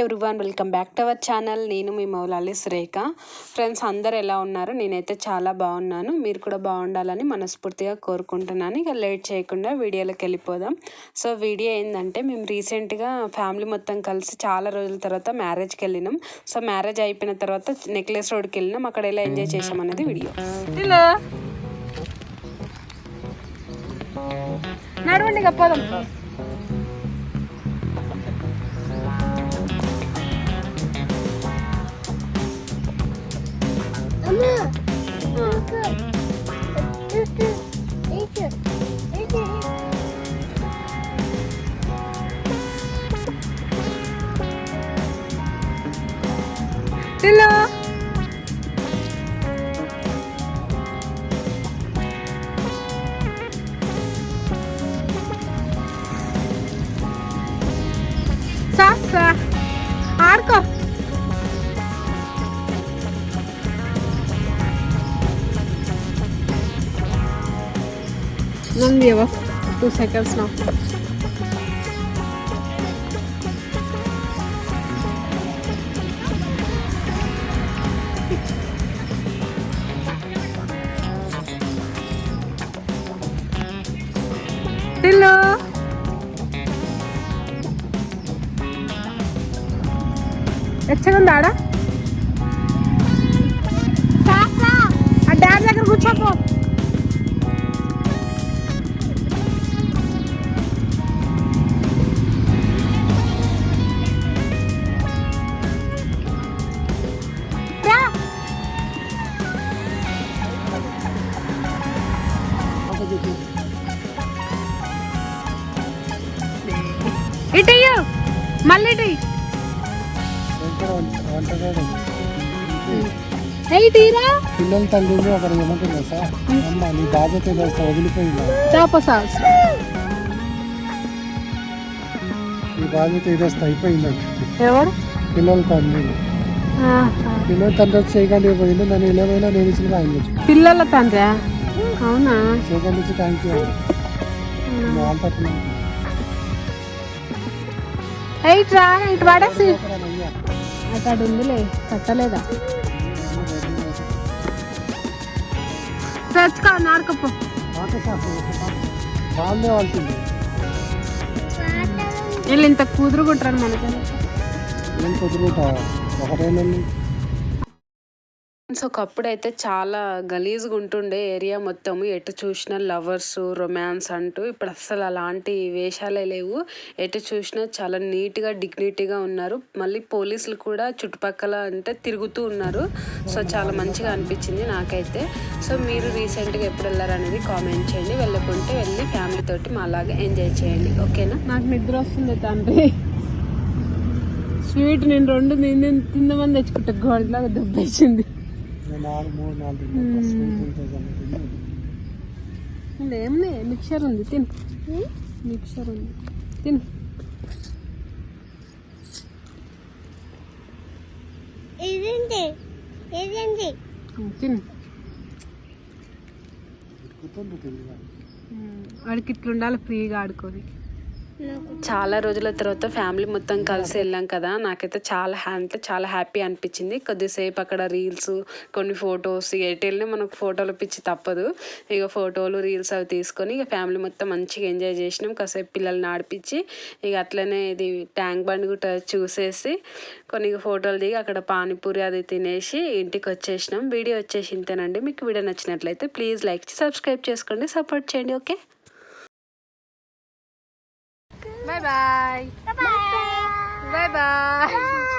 Everyone welcome back to our channel నేను మీ Moula Ali Surekha friends అందరు ఎలా ఉన్నారు? నేనైతే చాలా బాగున్నాను. మీరు కూడా బాగుండాలని మనస్ఫూర్తిగా కోరుకుంటున్నాను. ఇక లేట్ చేయకుండా వీడియోలోకి వెళ్ళిపోదాం. సో వీడియో ఏంటంటే మేము రీసెంట్గా ఫ్యామిలీ మొత్తం కలిసి చాలా రోజుల తర్వాత మ్యారేజ్కి వెళ్ళినాం. సో మ్యారేజ్ అయిపోయిన తర్వాత నెక్లెస్ రోడ్కి వెళ్ళినాం. అక్కడ ఎలా ఎంజాయ్ చేసాం అనేది వీడియో. నడవండి గొప్పదాం Hello. Sasa. Arco. None of seconds now. ఎచ్చగుంది ఆడ ఆ డాడీ దగ్గర కూర్చోపో. ఇటు ఇయ్యు. మళ్ళీ ఇటు పిల్లల తల్లిని ఒకరు ఏమంటుందా సార్ అమ్మ నీ బాధ్యత చేస్తా వదిలిపోయిందా చాప సాస్ నీ బాధ్యత ఇదేస్తా అయిపోయిందంట ఎవరు పిల్లల తల్లి పిల్లల తండ్రి వచ్చి చేయకండి పోయింది నన్ను ఇళ్ళమైనా నేను ఇచ్చిన ఆయన వచ్చి పిల్లల తండ్రి అవునా చేయకండి థ్యాంక్ యూ వాళ్ళ ఎయిట్ రా ఇటు పడేసి. అక్కడ ఉందిలే కట్టలేదా? తెచ్చుకో నారకపో వాళ్ళే ఇంత కూతురు కుట్టరాను మనకి. నేను కుదురుతా ఒకటే నెల్లి సో ఒకప్పుడు అయితే చాలా గలీజ్గా ఉంటుండే ఏరియా మొత్తం ఎటు చూసినా లవర్స్ రొమాన్స్ అంటూ ఇప్పుడు అస్సలు అలాంటి వేషాలే లేవు. ఎటు చూసినా చాలా నీట్గా డిగ్నిటీగా ఉన్నారు. మళ్ళీ పోలీసులు కూడా చుట్టుపక్కల అంటే తిరుగుతూ ఉన్నారు. సో చాలా మంచిగా అనిపించింది నాకైతే. సో మీరు రీసెంట్గా ఎప్పుడు వెళ్ళారనేది కామెంట్ చేయండి. వెళ్ళకుంటే వెళ్ళి ఫ్యామిలీతో మా మాలాగా ఎంజాయ్ చేయండి. ఓకేనా? నాకు నిద్ర వస్తుంది తండ్రి. స్వీట్ నేను రెండు నేను తిందామని తెచ్చుకుంటా. గోడలాగా దెబ్బేసింది. నేను నాలుగు మూడు నాలుగు ఉంటుంది. ఏమన్నా మిక్చర్ ఉంది తిను. మిక్చర్ ఉంది తిను. ఇదేంటి? ఇదేంటి? తిను. ఇట్లుండాలి ఫ్రీగా ఆడుకోని. చాలా రోజుల తర్వాత ఫ్యామిలీ మొత్తం కలిసి వెళ్ళాం కదా. నాకైతే చాలా అంటే చాలా హ్యాపీ అనిపించింది. కొద్దిసేపు అక్కడ రీల్స్ కొన్ని ఫొటోస్ ఎటు మనకు ఫోటోలు పిచ్చి తప్పదు. ఇక ఫోటోలు రీల్స్ అవి తీసుకొని ఇక ఫ్యామిలీ మొత్తం మంచిగా ఎంజాయ్ చేసినాం. కాసేపు పిల్లల్ని ఆడిపించి ఇక అట్లనే ఇది ట్యాంక్ బండ్ కూడా చూసేసి కొన్ని ఫోటోలు దిగి అక్కడ పానీపూరి అది తినేసి ఇంటికి వచ్చేసినాం. వీడియో వచ్చేసి ఇంతేనండి మీకు వీడియో నచ్చినట్లయితే ప్లీజ్ లైక్ సబ్స్క్రైబ్ చేసుకోండి. సపోర్ట్ చేయండి. ఓకే? 拜拜。拜拜。拜拜。